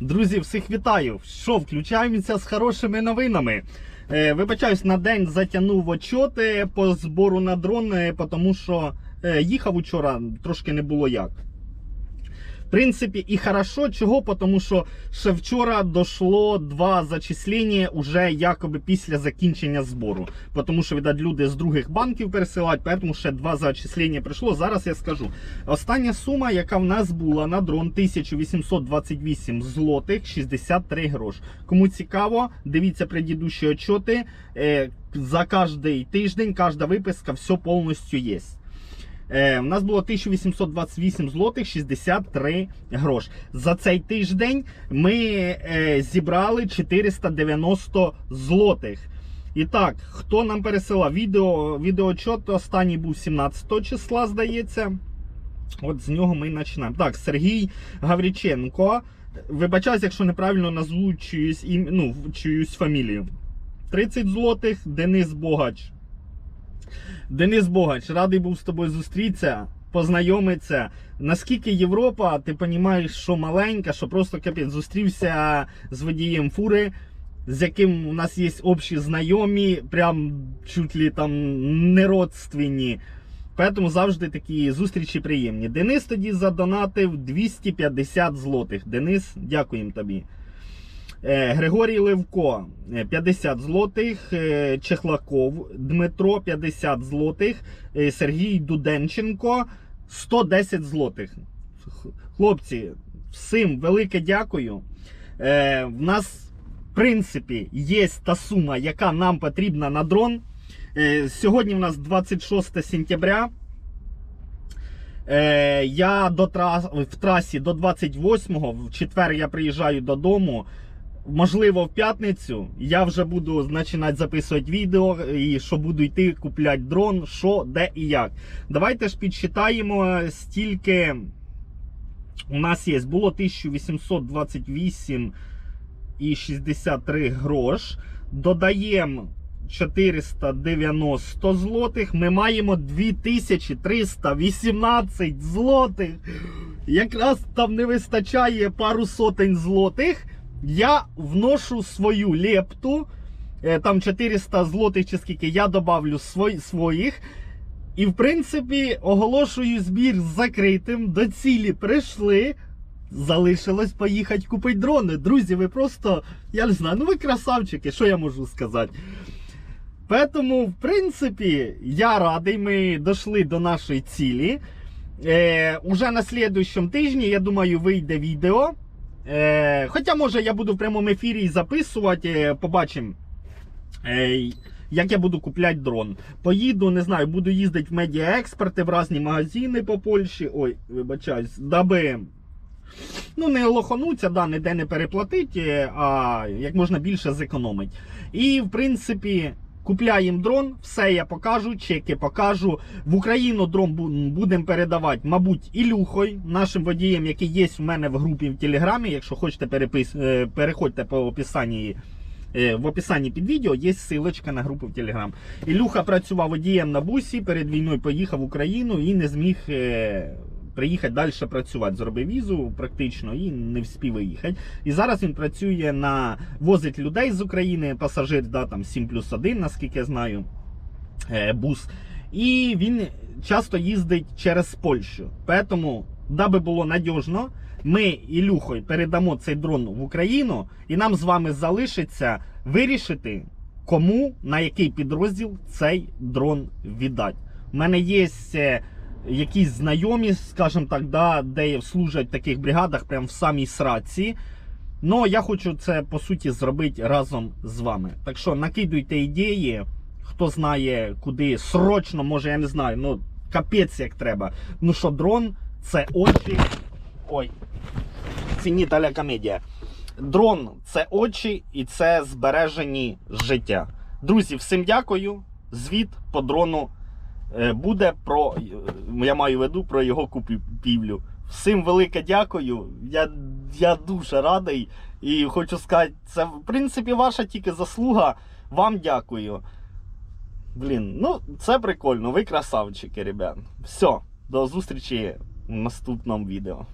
Друзі, всіх вітаю! Що, включаємося з хорошими новинами. Е, вибачаюсь, на день затягнув отчоти по збору на дрон, е, тому що е, їхав учора, трошки не було як. В принципі, і хорошо, чого? Тому що ще вчора дійшло два зачислення уже якоби після закінчення збору. Тому що, видать, люди з других банків пересилають, тому ще два зачислення прийшло. Зараз я скажу. Остання сума, яка в нас була на дрон 1828 злотих 63 грош. Кому цікаво, дивіться предыдущі отчоти. Е, за кожний тиждень, кожна виписка, все повністю є. Е, у нас було 1828 злотих 63 грош. За цей тиждень ми е, зібрали 490 злотих. І так, хто нам пересилав відео, відеочот останній був 17 числа, здається. От з нього ми починаємо. Так, Сергій Гавріченко. Вибачаюсь, якщо неправильно назву чиюсь, ім... ну, чиюсь фамілію. 30 злотих, Денис Богач. Денис Богач, радий був з тобою зустрітися, познайомитися. Наскільки Європа, ти розумієш, що маленька, що просто капець зустрівся з водієм фури, з яким у нас є общі знайомі, прям чуть ли там не родственні. Тому завжди такі зустрічі приємні. Денис тоді задонатив 250 злотих. Денис, дякуємо тобі. Е, Григорій Левко е, 50 злотих, е, Чехлаков Дмитро 50 злотих, е, Сергій Дуденченко 110 злотих. Хлопці, всім велике дякую. Е, В нас, в принципі, є та сума, яка нам потрібна на дрон. Е, Сьогодні у нас 26 сентября. Е, я до трас... в трасі до 28-го, в четвер я приїжджаю додому. Можливо, в п'ятницю я вже буду починати записувати відео, і що буду йти купляти дрон, що, де і як. Давайте ж підсчитаємо, стільки у нас є. Було 1828 і 63 грош. Додаємо 490 злотих. Ми маємо 2318 злотих. Якраз там не вистачає пару сотень злотих. Я вношу свою лепту. Е, Там 400 злотих чи скільки я добавлю свої, своїх. І в принципі оголошую збір закритим. До цілі прийшли. Залишилось поїхати купити дрони. Друзі, ви просто, я не знаю, ну ви красавчики, що я можу сказати. Поэтому, в принципі, я радий, ми дійшли до нашої цілі. Е, уже на слідуючому тижні, я думаю, вийде відео. Е, хоча, може, я буду в прямому ефірі записувати, е, побачимо. Е, як я буду купляти дрон. Поїду, не знаю, буду їздити в медіаексперти в різні магазини по Польщі. Ой, вибачаюсь, даби ну, не лохануться, да, ніде не переплатити, а як можна більше зекономити. І, в принципі, купляємо дрон, все я покажу, чеки покажу. В Україну дрон будемо передавати, мабуть, Ілюхою, нашим водієм, який є у мене в групі в Телеграмі. Якщо хочете, перепис... е, переходьте по описанні. Е, В описанні під відео є ссылочка на групу в Телеграм. Ілюха працював водієм на бусі, перед війною поїхав в Україну і не зміг е, приїхати далі працювати. Зробив візу практично і не вспів виїхати. І зараз він працює на возить людей з України, пасажир, да, там 7 плюс 1, наскільки я знаю, е, бус. І він часто їздить через Польщу. Тому, даби було надіжно, ми Ілюхою передамо цей дрон в Україну, і нам з вами залишиться вирішити, кому на який підрозділ цей дрон віддати. У мене є е, якісь знайомі, скажімо так, да, де служать в таких бригадах, прямо в самій сраці. Ну, я хочу це по суті зробити разом з вами. Так що накидуйте ідеї, хто знає, куди срочно, може, я не знаю, ну капець як треба. Ну що, дрон це очі. Ой, ціні таля комедія. Дрон це очі і це збережені життя. Друзі, всім дякую. Звіт по дрону буде про. е, Я маю в виду про його купівлю. Всім велике дякую. Я, я дуже радий. І хочу сказати, це в принципі ваша тільки заслуга. Вам дякую. Блін, ну це прикольно. Ви красавчики, ребят. Все, до зустрічі в наступному відео.